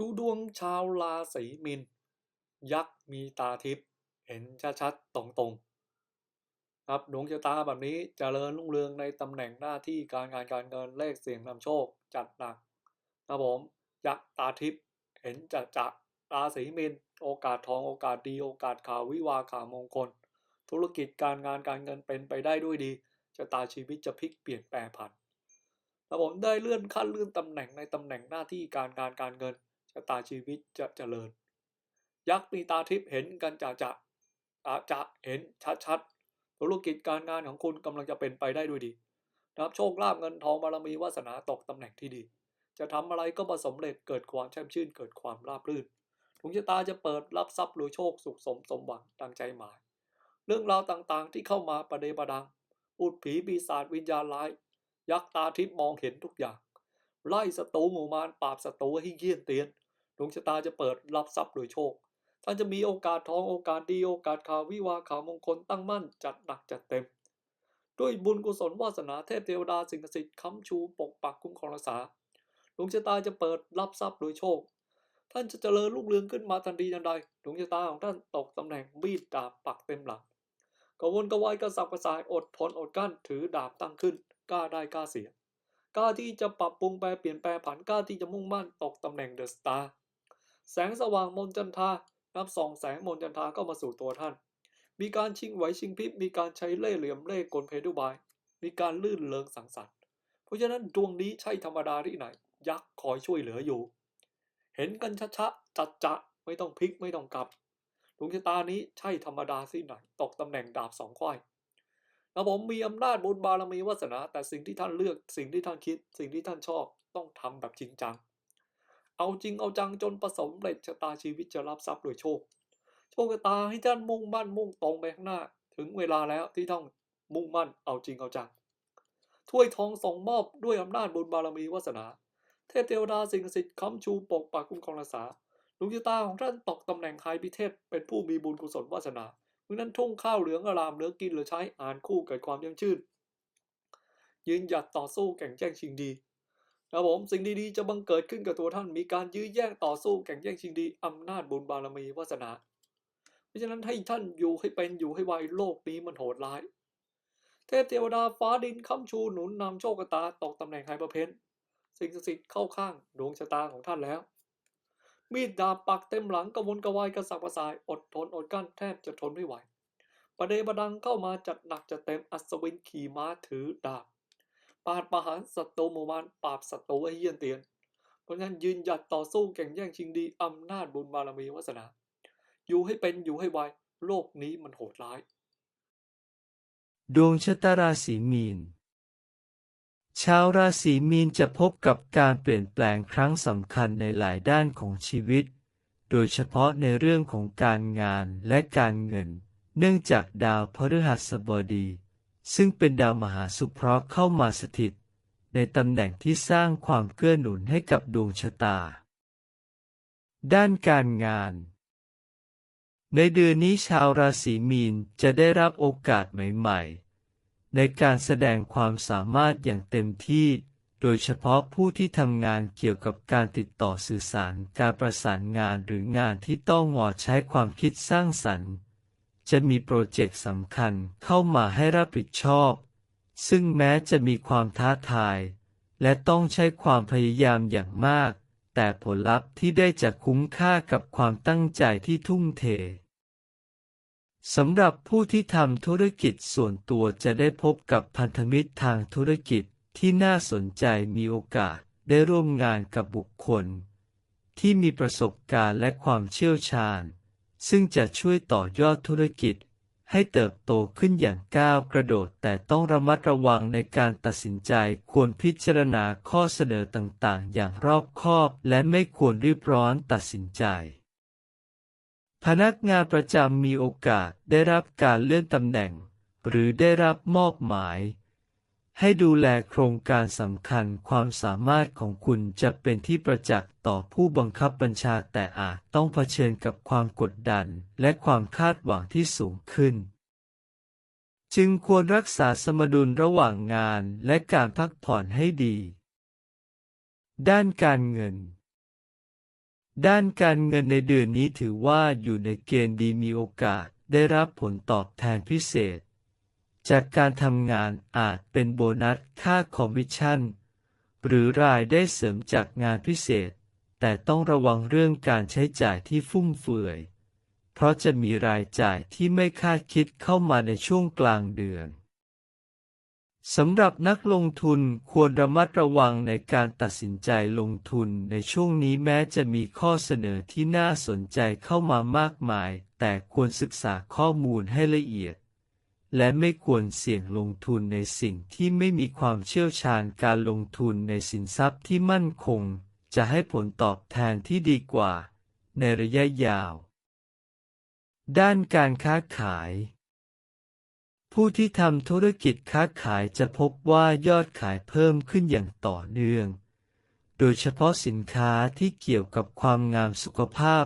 ดูดวงชาวราศีมีน ยักษ์มีตาทิพย์เห็นชัดๆตรงๆครับดวงชะตาแบบนี้จเจริญรุ่งเรืองในตำแหน่งหน้าที่การงานการเงินเลขเสียงนำโชคจัดหนักครับผมยักษ์ตาทิพย์เห็นจัดจะราศีมีนโอกาสทองโอกาสดีโอกาสข่าววิวาข่าวมงคล ธุรกิจการงานการเงินเป็นไปได้ด้วยดีชะตาชีวิตจะพลิกเปลี่ยนแปลผันครับผมได้เลื่อนขั้นเลื่อนตำแหน่งในตำแหน่งหน้าที่การงานการเงิน ตาชีวิตจะเจริญ ยักษ์มีตาทิพย์เห็นกันจะจะอาจะเห็นชัดๆธุรกิจการงานของคุณกำลังจะเป็นไปได้ด้วยดีนะครับโชคลาภเงินทองบารมีวาสนาตกตำแหน่งที่ดี จะทำอะไรก็ประสมเร็จเกิดความแช่มชื่นเกิดความราบรื่นดวงชะตาจะเปิดรับทรัพย์รวยโชคสุขสมสมหวังดังใจหมาย เรื่องราวต่างๆที่เข้ามาประเดประดังพูดผีปีศาจวิญญาณร้าย ยักษ์ตาทิพย์มองเห็นทุกอย่าง ไล่ศัตรูหมู่มารปราบศัตรูให้เยี่ยนเตียน ดวงชะตาจะเปิดรับทรัพย์โดยโชค ท่านจะมีโอกาสทองโอกาสดีโอกาสข่าววิวาข่าวมงคลตั้งมั่นจัดหนักจัดเต็ม ด้วยบุญกุศลวาสนาเทพเทวดาสิ่งศักดิ์สิทธิ์ค้ำชูปกปักคุ้มครองรักษาดวงชะตาจะเปิดรับทรัพย์โดยโชค ท่านจะเจริญรุ่งเรืองขึ้นมาทันทีทันใดดวงชะตาของท่านตกตำแหน่งมีดดาบปักเต็มหลังกวนกวายกระสับกระส่ายอดทนอดกั้นถือดาบตั้งขึ้นกล้าได้กล้าเสียกล้าที่จะปรับปรุงแปลเปลี่ยนแปลผันกล้าที่จะมุ่งมั่นตกตำแหน่งเดอะสตาร์ แสงสว่างมนจันทานับสองแสงมนจันทาก็มาสู่ตัวท่าน มีการชิงไหวชิงพริบมีการใช้เล่ห์เหลี่ยมเล่ห์กลเพดุบาย มีการลื่นเลิงสังสรรค์ เพราะฉะนั้นดวงนี้ใช่ธรรมดาที่ไหน ยักษ์คอยช่วยเหลืออยู่ เห็นกันชัดๆจัดจะไม่ต้องพลิกไม่ต้องกลับดวงชะตานี้ใช่ธรรมดาที่ไหน ตกตำแหน่งดาบสองควายแล้วผมมีอำนาจบุญบารมีวาสนา แต่สิ่งที่ท่านเลือกสิ่งที่ท่านคิด สิ่งที่ท่านชอบต้องทำแบบจริงจัง เอาจริงเอาจังจนประสมเร็จชะตาชีวิตจะรับทรัพย์โดยโชค โชคชะตาให้ท่านมุ่งมั่นมุ่งตรงไปข้างหน้า ถึงเวลาแล้วที่ต้องมุ่งมั่นเอาจริงเอาจัง ถ้วยทองส่งมอบด้วยอำนาจบุญบารมีวาสนา เทพเทวดาสิ่งศักดิ์สิทธิ์ค้ำชูปกปักคุ้มครองรักษาดวงชะตาของท่านตกตำแหน่งไฮพิเทพเป็นผู้มีบุญกุศลวาสนาเมื่อนั้นทุ่งข้าวเหลืองอารามเหลือกินเหลือใช้อ่านคู่เกิดความยั่งยืนยืนหยัดต่อสู้แข่งแย่งชิงดี นะผมสิ่งดีๆจะบังเกิดขึ้นกับตัวท่านมีการยื้อแย่งต่อสู้แข่งแย่งชิงดีอำนาจบุญบารมีวาสนา เพราะฉะนั้นให้ท่านอยู่ให้เป็นอยู่ให้ไวโลกนี้มันโหดร้าย เทพเทวดาฟ้าดินค้ำชูหนุนนำโชคตาตกตำแหน่งไฮประเพนสิ่งศักดิ์สิทธิ์เข้าข้างดวงชะตาของท่านแล้ว มีดดาบปักเต็มหลังกระวนกระวายกระสับกระส่ายอดทนอดกั้นแทบจะทนไม่ไหวประเดประดังเข้ามาจัดหนักจัดเต็มอัศวินขี่ม้าถือดาบ ปาดประหารศัตรูหมู่มานปราบศัตรูให้เยี่ยนเตียน เพราะงั้นยืนหยัดต่อสู้แข่งแย่งชิงดีอำนาจบุญบารมีวาสนา อยู่ให้เป็นอยู่ให้ไวโลกนี้มันโหดร้าย ดวงชะตาราศีมีน ชาวราศีมีนจะพบกับการเปลี่ยนแปลงครั้งสำคัญในหลายด้านของชีวิต โดยเฉพาะในเรื่องของการงานและการเงิน เนื่องจากดาวพฤหัสบดี ซึ่งเป็นดาวมหาสุภเคราะห์เข้ามาสถิต ในตำแหน่งที่สร้างความเกื้อหนุนให้กับดวงชะตา ด้านการงาน ในเดือนนี้ชาวราศีมีนจะได้รับโอกาสใหม่ๆ ในการแสดงความสามารถอย่างเต็มที่โดยเฉพาะผู้ที่ทำงานเกี่ยวกับการติดต่อสื่อสาร การประสานงานหรืองานที่ต้องงอใช้ความคิดสร้างสรรค์ จะมีโปรเจกต์สำคัญเข้ามาให้รับผิดชอบ ซึ่งแม้จะมีความท้าทาย และต้องใช้ความพยายามอย่างมาก แต่ผลลัพธ์ที่ได้จะคุ้มค่ากับความตั้งใจที่ทุ่มเทสำหรับผู้ที่ทำธุรกิจส่วนตัวจะได้พบกับพันธมิตรทางธุรกิจที่น่าสนใจมีโอกาสได้ร่วมงานกับบุคคล ที่มีประสบการณ์และความเชี่ยวชาญ ซึ่งจะช่วยต่อยอดธุรกิจ ให้เติบโตขึ้นอย่างก้าวกระโดด แต่ต้องระมัดระวังในการตัดสินใจควรพิจารณาข้อเสนอต่างๆ อย่างรอบคอบ และไม่ควรรีบร้อนตัดสินใจพนักงานประจำมีโอกาสได้รับการเลื่อนตำแหน่ง หรือได้รับมอบหมาย ให้ดูแลโครงการสำคัญความสามารถของคุณจะเป็นที่ประจักษ์ต่อผู้บังคับบัญชาแต่อาจต้องเผชิญกับความกดดันและความคาดหวังที่สูงขึ้น จึงควรรักษาสมดุลระหว่างงานและการพักผ่อนให้ดี ด้านการเงิน ด้านการเงินในเดือนนี้ถือว่าอยู่ในเกณฑ์ดีมีโอกาสได้รับผลตอบแทนพิเศษ จากการทำงานอาจเป็นโบนัสค่าคอมมิชชั่น หรือรายได้เสริมจากงานพิเศษ แต่ต้องระวังเรื่องการใช้จ่ายที่ฟุ่มเฟือย เพราะจะมีรายจ่ายที่ไม่คาดคิดเข้ามาในช่วงกลางเดือนสำหรับนักลงทุนควรระมัดระวังในการตัดสินใจลงทุนในช่วงนี้แม้จะมีข้อเสนอที่น่าสนใจเข้ามามากมาย แต่ควรศึกษาข้อมูลให้ละเอียด และไม่ควรเสี่ยงลงทุนในสิ่งที่ไม่มีความเชี่ยวชาญการลงทุนในสินทรัพย์ที่มั่นคง จะให้ผลตอบแทนที่ดีกว่า ในระยะยาว ด้านการค้าขาย ผู้ที่ทำธุรกิจค้าขายจะพบว่ายอดขายเพิ่มขึ้นอย่างต่อเนื่อง โดยเฉพาะสินค้าที่เกี่ยวกับความงามสุขภาพ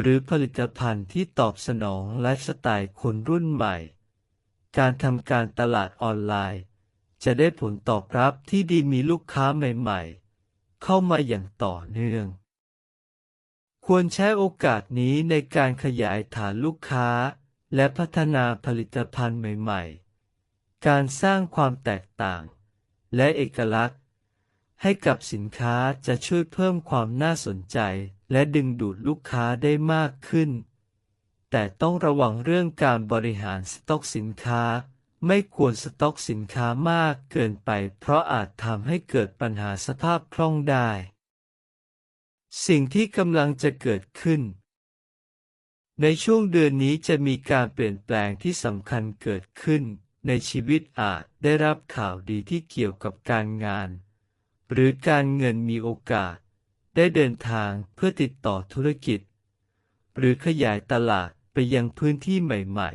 หรือผลิตภัณฑ์ที่ตอบสนองไลฟ์สไตล์คนรุ่นใหม่ การทำการตลาดออนไลน์ จะได้ผลตอบรับที่ดีมีลูกค้าใหม่ๆ เข้ามาอย่างต่อเนื่อง ควรใช้โอกาสนี้ในการขยายฐานลูกค้า และพัฒนาผลิตภัณฑ์ใหม่ๆ การสร้างความแตกต่าง และเอกลักษณ์ ให้กับสินค้าจะช่วยเพิ่มความน่าสนใจ และดึงดูดลูกค้าได้มากขึ้น แต่ต้องระวังเรื่องการบริหารสต็อกสินค้า ไม่ควรสต็อกสินค้ามากเกินไป เพราะอาจทำให้เกิดปัญหาสภาพคล่องได้ สิ่งที่กำลังจะเกิดขึ้น ในช่วงเดือนนี้จะมีการเปลี่ยนแปลงที่สำคัญเกิดขึ้น ในชีวิตอาจได้รับข่าวดีที่เกี่ยวกับการงาน หรือการเงินมีโอกาส ได้เดินทางเพื่อติดต่อธุรกิจ หรือขยายตลาด ไปยังพื้นที่ใหม่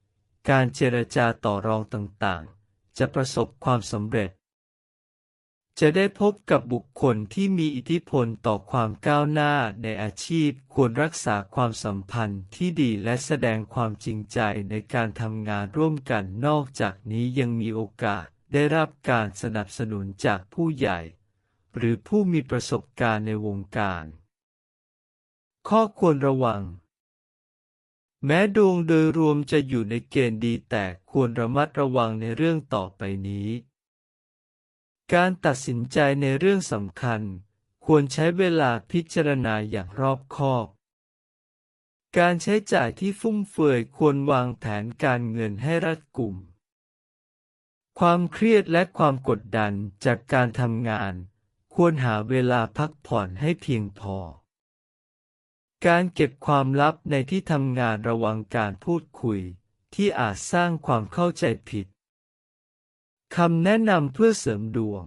ๆ การเจรจาต่อรองต่างๆ จะประสบความสำเร็จ จะได้พบกับบุคคลที่มีอิทธิพลต่อความก้าวหน้าในอาชีพควรรักษาความสัมพันธ์ที่ดีและแสดงความจริงใจในการทำงานร่วมกันนอกจากนี้ยังมีโอกาสได้รับการสนับสนุนจากผู้ใหญ่ หรือผู้มีประสบการณ์ในวงการ ข้อควรระวัง แม้ดวงโดยรวมจะอยู่ในเกณฑ์ดีแต่ควรระมัดระวังในเรื่องต่อไปนี้ การตัดสินใจในเรื่องสำคัญ ควรใช้เวลาพิจารณาอย่างรอบคอบ การใช้จ่ายที่ฟุ่มเฟือยควรวางแผนการเงินให้รัดกุม ความเครียดและความกดดันจากการทำงาน ควรหาเวลาพักผ่อนให้เพียงพอ การเก็บความลับในที่ทำงานระวังการพูดคุย ที่อาจสร้างความเข้าใจผิดคำแนะนำเพื่อเสริมดวง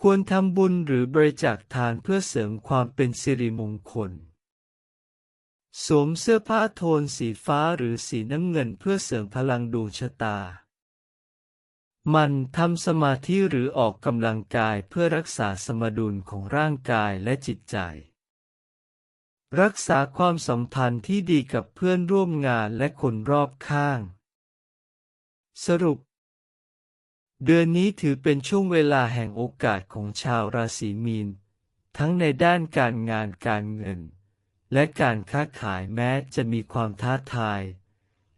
ควรทำบุญหรือบริจาคทานเพื่อเสริมความเป็นสิริมงคล สวมเสื้อผ้าโทนสีฟ้าหรือสีน้ำเงินเพื่อเสริมพลังดวงชะตา มันทำสมาธิหรือออกกำลังกายเพื่อรักษาสมดุลของร่างกายและจิตใจ รักษาความสัมพันธ์ที่ดีกับเพื่อนร่วมงานและคนรอบข้าง สรุป เดือนนี้ถือเป็นช่วงเวลาแห่งโอกาสของชาวราศีมีน ทั้งในด้านการงานการเงิน และการค้าขายแม้จะมีความท้าทาย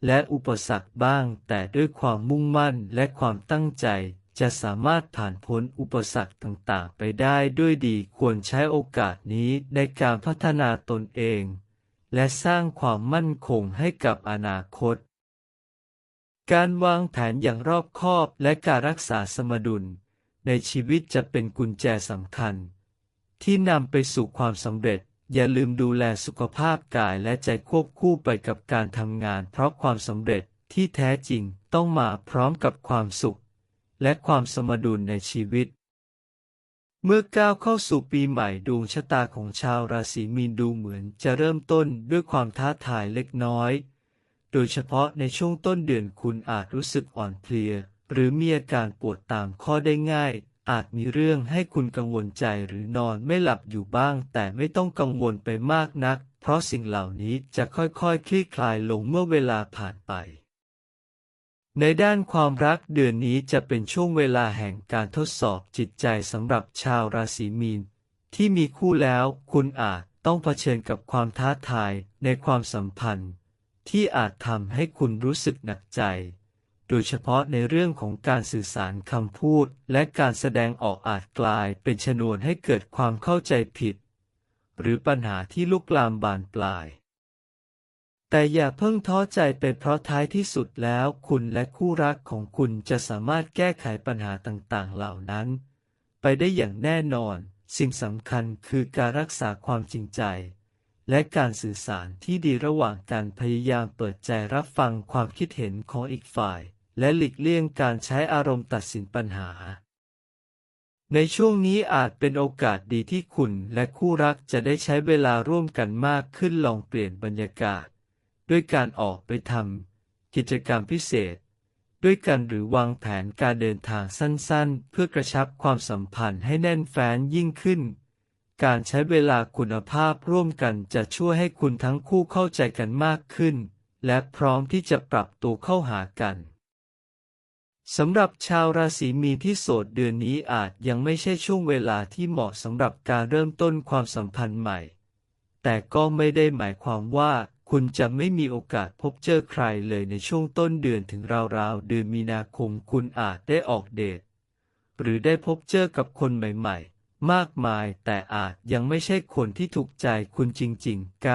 และอุปสรรคบ้างแต่ด้วยความมุ่งมั่นและความตั้งใจ จะสามารถผ่านพ้นอุปสรรคต่างๆ ไปได้ด้วยดีควรใช้โอกาสนี้ในการพัฒนาตนเอง และสร้างความมั่นคงให้กับอนาคต การวางแผนอย่างรอบคอบและการรักษาสมดุล ในชีวิตจะเป็นกุญแจสำคัญ ที่นำไปสู่ความสำเร็จ อย่าลืมดูแลสุขภาพกายและใจควบคู่ไปกับการทำงาน เพราะความสำเร็จที่แท้จริงต้องมาพร้อมกับความสุข และความสมดุลในชีวิต เมื่อก้าวเข้าสู่ปีใหม่ดวงชะตาของชาวราศีมีนดูเหมือนจะเริ่มต้นด้วยความท้าทายเล็กน้อย โดยเฉพาะในช่วงต้นเดือนคุณอาจรู้สึกอ่อนเพลีย หรือมีอาการปวดตามข้อได้ง่ายอาจมีเรื่องให้คุณกังวลใจหรือนอนไม่หลับอยู่บ้าง แต่ไม่ต้องกังวลไปมากนัก เพราะสิ่งเหล่านี้จะค่อยๆคลี่คลายลงเมื่อเวลาผ่านไป ในด้านความรักเดือนนี้จะเป็นช่วงเวลาแห่งการทดสอบจิตใจสำหรับชาวราศีมีน ที่มีคู่แล้วคุณอาจต้องเผชิญกับความท้าทายในความสัมพันธ์ ที่อาจทำให้คุณรู้สึกหนักใจ โดยเฉพาะในเรื่องของการสื่อสารคำพูด และการแสดงออกอาจกลายเป็นชนวนให้เกิดความเข้าใจผิด หรือปัญหาที่ลุกลามบานปลาย แต่อย่าเพิ่งท้อใจไปเพราะท้ายที่สุดแล้วคุณและคู่รักของคุณจะสามารถแก้ไขปัญหาต่างๆ เหล่านั้น ไปได้อย่างแน่นอน สิ่งสำคัญคือการรักษาความจริงใจ และการสื่อสารที่ดีระหว่างการพยายามเปิดใจรับฟังความคิดเห็นของอีกฝ่าย และหลีกเลี่ยงการใช้อารมณ์ตัดสินปัญหา ในช่วงนี้อาจเป็นโอกาสดีที่คุณและคู่รักจะได้ใช้เวลาร่วมกันมากขึ้นลองเปลี่ยนบรรยากาศ ด้วยการออกไปทำกิจกรรมพิเศษ ด้วยกันหรือวางแผนการเดินทางสั้นๆ เพื่อกระชับความสัมพันธ์ให้แน่นแฟ้นยิ่งขึ้น การใช้เวลาคุณภาพร่วมกันจะช่วยให้คุณทั้งคู่เข้าใจกันมากขึ้น และพร้อมที่จะปรับตัวเข้าหากันสำหรับชาวราศีมีนที่โสดเดือนนี้อาจยังไม่ใช่ช่วงเวลาที่เหมาะสำหรับการเริ่มต้นความสัมพันธ์ใหม่ แต่ก็ไม่ได้หมายความว่า คุณจะไม่มีโอกาสพบเจอใครเลยในช่วงต้นเดือนถึงราวๆเดือนมีนาคมคุณอาจได้ออกเดท หรือได้พบเจอกับคนใหม่ๆ มากมายแต่อาจยังไม่ใช่คนที่ถูกใจคุณจริงๆ 9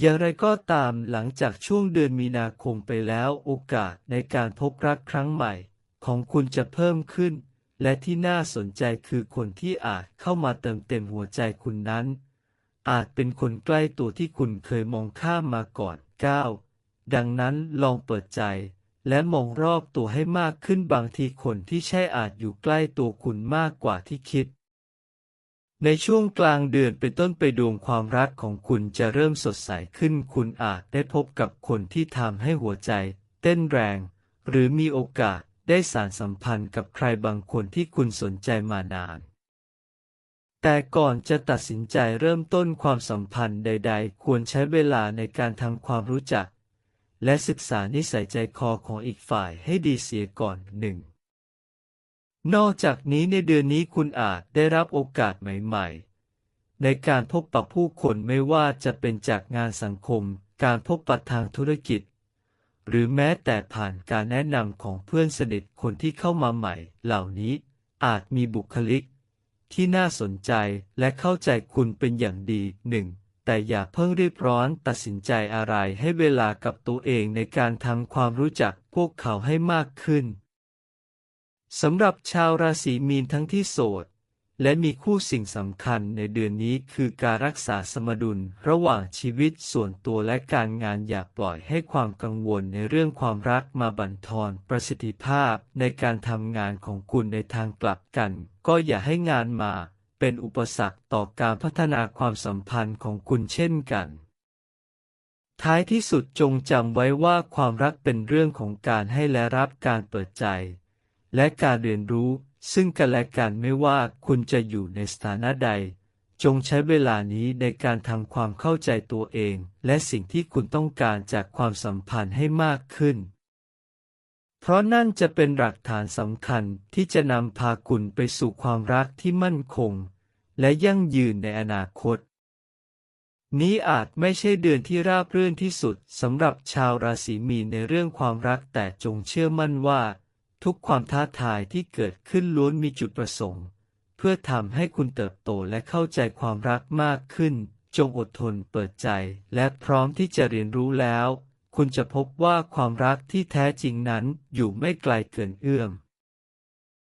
อย่างไรก็ตามหลังจากช่วงเดือนมีนาคมไปแล้วโอกาสในการพบรักครั้งใหม่ ของคุณจะเพิ่มขึ้น และที่น่าสนใจคือคนที่อาจเข้ามาเติมเต็มหัวใจคุณนั้น อาจเป็นคนใกล้ตัวที่คุณเคยมองข้ามมาก่อน 9 ดังนั้นลองเปิดใจ และมองรอบตัวให้มากขึ้นบางทีคนที่ใช่อาจอยู่ใกล้ตัวคุณมากกว่าที่คิด ในช่วงกลางเดือนเป็นต้นไปดวงความรักของคุณจะเริ่มสดใสขึ้น คุณอาจได้พบกับคนที่ทำให้หัวใจ เต้นแรง หรือมีโอกาสได้สารสัมพันธ์กับใครบางคนที่คุณสนใจมานาน แต่ก่อนจะตัดสินใจเริ่มต้นความสัมพันธ์ใด ๆ ควรใช้เวลาในการทำความรู้จัก และศึกษานิสัยใจคอของอีกฝ่ายให้ดีเสียก่อนหนึ่ง นอกจากนี้ในเดือนนี้คุณอาจได้รับโอกาสใหม่ ๆ ในการพบปะผู้คนไม่ว่าจะเป็นจากงานสังคม การพบปะทางธุรกิจ หรือแม้แต่ผ่านการแนะนำของเพื่อนสนิทคนที่เข้ามาใหม่ เหล่านี้อาจมีบุคลิก ที่น่าสนใจและเข้าใจคุณเป็นอย่างดีหนึ่งแต่อย่าเพิ่งรีบร้อนตัดสินใจอะไรให้เวลากับตัวเองในการทำความรู้จักพวกเขาให้มากขึ้นสำหรับชาวราศีมีนทั้งที่โสด และมีคู่สิ่งสำคัญในเดือนนี้คือการรักษาสมดุลระหว่างชีวิตส่วนตัวและการงานอย่าปล่อยให้ความกังวลในเรื่องความรักมาบั่นทอนประสิทธิภาพในการทำงานของคุณในทางกลับกัน ก็อย่าให้งานมา เป็นอุปสรรคต่อการพัฒนาความสัมพันธ์ของคุณเช่นกัน ท้ายที่สุดจงจำไว้ว่าความรักเป็นเรื่องของการให้และรับการเปิดใจ และการเรียนรู้ ซึ่งกันและกันไม่ว่าคุณจะอยู่ในสถานะใด จงใช้เวลานี้ในการทำความเข้าใจตัวเอง และสิ่งที่คุณต้องการจากความสัมพันธ์ให้มากขึ้น เพราะนั่นจะเป็นหลักฐานสำคัญที่จะนำพาคุณไปสู่ความรักที่มั่นคง และยั่งยืนในอนาคต นี้อาจไม่ใช่เดือนที่ราบรื่นที่สุดสำหรับชาวราศีมีนในเรื่องความรักแต่จงเชื่อมั่นว่า ทุกความท้าทายที่เกิดขึ้นล้วนมีจุดประสงค์ เพื่อทำให้คุณเติบโตและเข้าใจความรักมากขึ้น จงอดทนเปิดใจและพร้อมที่จะเรียนรู้แล้ว คุณจะพบว่าความรักที่แท้จริงนั้นอยู่ไม่ไกลเกินเอื้อม